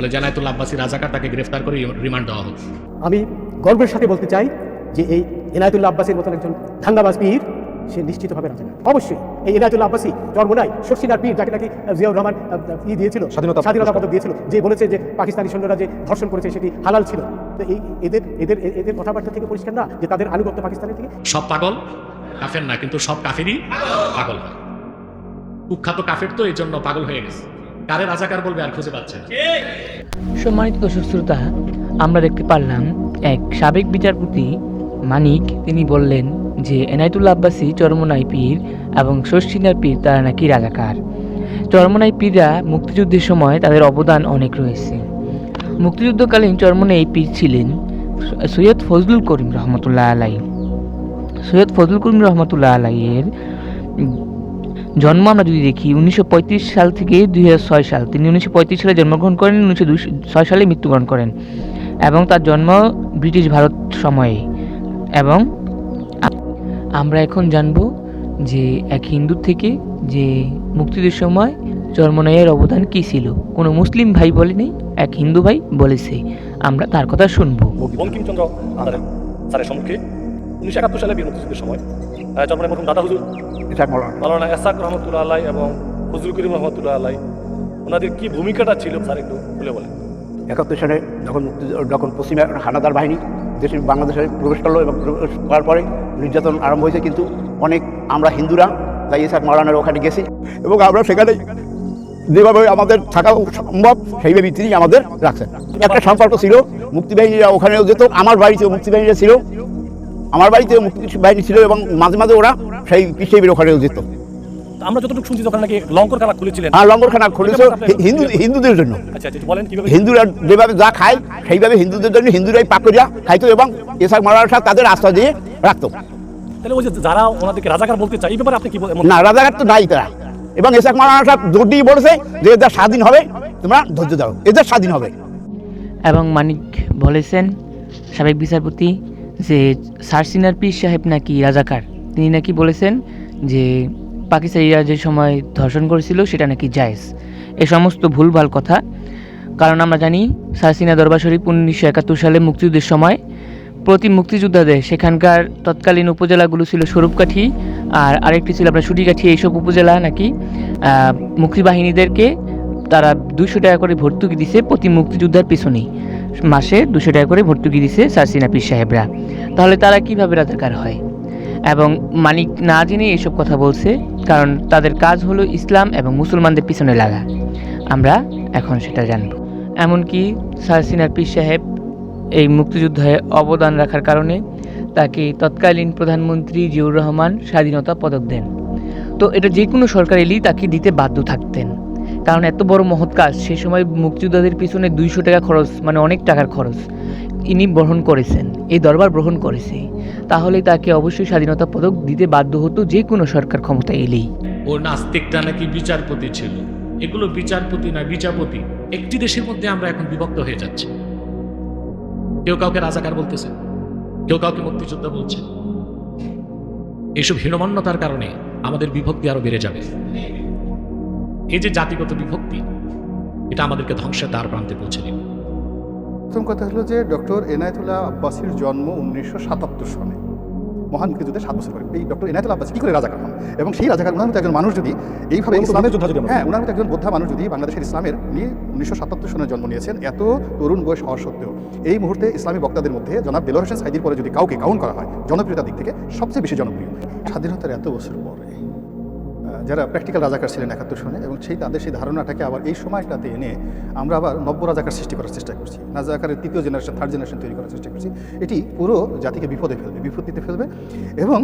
বলে জানায়তুল্লাহ আব্বাসী রাজাকার তাকে গ্রেফতার করে রিমান্ড দেওয়া হোক। আমি গর্বের সাথে বলতে চাই যে এই এনায়তুল্লাহ আব্বাসীর মতন একজন ধান্দাবাজ পীর সে নিশ্চিতভাবে রাজাকার। অবশ্যই এই এনায়তুল্লাহ আব্বাসী জন্ম নাই শর্ষিনার পীর যাকে নাকি জিয়াউর রহমান ই দিয়েছিল স্বাধীনতা- স্বাধীনতা পদক দিয়েছিল যে বলেছে যে পাকিস্তানি সৈন্যরা যে ধর্ষণ করেছে সেটি হালাল ছিল। তো এই এদের এদের এদের কথাবার্তা থেকে পরিষ্কার না যে তাদের আনুগত্য পাকিস্তানের থেকে? সব পাগল? কাফের না কিন্তু সব কাফেরই পাগল হয়। কুখ্যাত কাফের তো এই জন্য পাগল হয়ে গেছে। কারে রাজাকার বলবে আর খুঁজে পাচ্ছে না। সম্মানিত দর্শক শ্রোতা, আমরা দেখতে পারলাম এক সাবেক বিচারপতি মানিক। তিনি বললেন যে এনায়তুল্লা আব্বাসী চরমনাই পীর এবং শশিনার পীর, তারা নাকি রাজাকার। চরমনাই পীররা মুক্তিযুদ্ধের সময় তাদের অবদান অনেক রয়েছে। মুক্তিযুদ্ধকালীন চরমনাই পীর ছিলেন সৈয়দ ফজলুল করিম রহমতুল্লাহ আলাই। সৈয়দ ফজলুল করিম রহমতুল্লাহ আলাইয়ের জন্ম আমরা যদি দেখি, উনিশশো পঁয়ত্রিশ সাল থেকে দুই হাজার ছয় সাল। তিনি উনিশশো পঁয়ত্রিশ সালে জন্মগ্রহণ করেন, উনিশশো ছয় সালে মৃত্যুবরণ করেন এবং তার জন্ম ব্রিটিশ ভারত সময়ে। এবং আমরা এখন জানব যে এক হিন্দু থেকে যে মুক্তিযুদ্ধের সময় জন্ম চর্মনয়ের অবদান কী ছিল। কোনো মুসলিম ভাই বলেনি এক হিন্দু ভাই বলেছে। আমরা তার কথা শুনব। বঙ্কিমচন্দ্র সম্মুখে। উনিশশো একাত্তর সালে বীর মুক্তিযুদ্ধের সময় আহ, চরমনের মরহুম দাদা হুজুর। মালানা এসাক রহমতুল্লাহ আলাই এবং ফজলুল করিম রহমতুল্লাহ আলাই ওনাদের কি ভূমিকাটা ছিল? স্যার একটু খুলে বলেন। একাত্তর সালে যখন যখন পশ্চিমে হানাদার বাহিনী দেশে বাংলাদেশে প্রবেশ করল এবং প্রবেশ করার পরে নির্যাতন আরম্ভ হয়েছে কিন্তু অনেক আমরা হিন্দুরা তাই ইসাক মাওলানার ওখানে গেছি। এবং আমরা সেখানে যেভাবে আমাদের থাকা সম্ভব সেইভাবে তিনি আমাদের রাখছেন। একটা সম্পর্ক ছিল মুক্তিবাহিনীরা ওখানেও যেত আমার বাড়িতেও মুক্তিবাহিনীরা ছিল। আমার বাড়িতে মুক্তি বাহিনী ছিল এবং মাঝে মাঝে ওরা সেই পিসেবির ওখানেও যেত আমরা যতটুকু শুনছি তখন নাকি লঙ্কর খানা খুলেছিলেন? আর লঙ্গরখানা খুলেছে হিন্দু হিন্দুদের জন্য। আচ্ছা আচ্ছা বলেন কীভাবে হিন্দুরা যেভাবে যা খায় সেইভাবে হিন্দুদের জন্য হিন্দুরাই পাক করিয়া খাইতো এবং এসাক মারাঠা তাদের আস্থা দিয়ে রাখতো। তাহলে ওই যে যারা ওনাদেরকে রাজাকার বলতে চায় এই ব্যাপারে আপনি কি বলেন? না রাজাঘাট তো নাই তারা। এবং এসাক মারাঠা জোর দিয়ে বলেছে যে এদের স্বাধীন হবে তোমরা ধৈর্য দাও এদের স্বাধীন হবে। এবং মানিক বলেছেন সাবেক বিচারপতি যে সারসিনার পীর সাহেব নাকি রাজাকার, তিনি নাকি বলেছেন যে পাকিস্তানিরা যে সময় ধর্ষণ করেছিল সেটা নাকি জায়েজ। এ সমস্ত ভুলভাল কথা। কারণ আমরা জানি সারসিনা দরবার শরীফ উনিশশো একাত্তর সালে মুক্তিযুদ্ধের সময় প্রতি মুক্তিযোদ্ধাদের সেখানকার তৎকালীন উপজেলাগুলো ছিল স্বরূপকাঠি, আর আরেকটি ছিল আপনার সুটিকাঠি। এইসব উপজেলা নাকি মুক্তিবাহিনীদেরকে তারা দুশো টাকা করে ভর্তুকি দিছে প্রতি মুক্তিযোদ্ধার পিছনেই। মাসে দুশো টাকা করে ভর্তুকি দিছে সারসিনা পীর সাহেবরা। তাহলে তারা কীভাবে রাজাকার হয়? এবং মানিক না জেনে এসব কথা বলছে, কারণ তাদের কাজ হলো ইসলাম এবং মুসলমানদের পিছনে লাগা। আমরা এখন সেটা জানব। এমনকি সারসিনার পীর সাহেব এই মুক্তিযুদ্ধে অবদান রাখার কারণে তাকে তৎকালীন প্রধানমন্ত্রী জিয়াউর রহমান স্বাধীনতা পদক দেন। তো এটা যে কোনো সরকার এলেই তাকে দিতে বাধ্য থাকতেন। কারণ এত বড় মহৎ কাজ সে সময় মুক্তিযোদ্ধাদের পিছনে দুইশো টাকা খরচ মানে অনেক টাকার খরচ ইনি গ্রহণ করেছেন, এই দরবার গ্রহণ করেছে। তাহলে তাকে অবশ্যই স্বাধীনতা পদক দিতে বাধ্য হতো যে কোনো সরকার ক্ষমতা এলেই। ও নাস্তিকটা নাকি বিচারপতি ছিল। এগুলো বিচারপতি না বিচারপতি, একটি দেশের মধ্যে আমরা এখন বিভক্ত হয়ে যাচ্ছি। কেউ কাউকে রাজাকার বলতেছে, কেউ কাউকে মুক্তিযোদ্ধা বলছে। এইসব হীনমান্যতার কারণে আমাদের বিভক্তি আরও বেড়ে যাবে। এই যে জাতিগত বিভক্তি এটা আমাদেরকে ধ্বংসের দ্বার প্রান্তে পৌঁছে দিবে। প্রথম কথা হলো যে ডক্টর এনায়তুল্লাহ আব্বাসির জন্ম উনিশশো সাতাত্তর সনে। মহান মুক্তিযুদ্ধে সাত বছর পরে। এই ডক্টর এনায়তুল্লাহ আব্বাসি কি করে রাজাকার হন? এবং সেই রাজাকার ওনার মতো একজন মানুষ যদি এইভাবে ইসলামের যোদ্ধা যদি হ্যাঁ ওনার মতো একজন বোদ্ধা মানুষ যদি বাংলাদেশের ইসলামের উনি উনিশশো সাতাত্তর সনে জন্ম নিয়েছেন এত তরুণ বয়স হওয়া সত্ত্বেও এই মুহূর্তে ইসলামী বক্তাদের মধ্যে জনাব দেলোর হোসেন সাইদির পরে যদি কাউকে কাউন্ট করা হয় জনপ্রিয়তার দিক থেকে সবচেয়ে বেশি জনপ্রিয়। স্বাধীনতার এত বছর পরে যারা প্র্যাকটিক্যাল রাজাকার ছিলেন একাত্তর সনে এবং সেই তাদের সেই ধারণাটাকে আবার এই সময়টাতে এনে আমরা আবার নব্য রাজাকার সৃষ্টি করার চেষ্টা করছি। রাজাকারের তৃতীয় জেনারেশন থার্ড জেনারেশন তৈরি করার চেষ্টা করছি। এটি পুরো জাতিকে বিপদে ফেলবে বিপত্তিতে ফেলবে এবং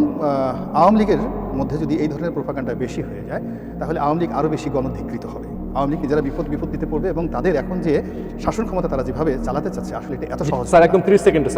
আওয়ামী লীগের মধ্যে যদি এই ধরনের প্রোপাগান্ডা বেশি হয়ে যায় তাহলে আওয়ামী লীগ আরও বেশি গণধিকৃত হবে। আওয়ামী লীগ যারা বিপদ বিপত্তিতে পড়বে এবং তাদের এখন যে শাসন ক্ষমতা তারা যেভাবে চালাতে চাচ্ছে আসলে এটা এত সহজ স্যার একদম তিরিশ সেকেন্ডে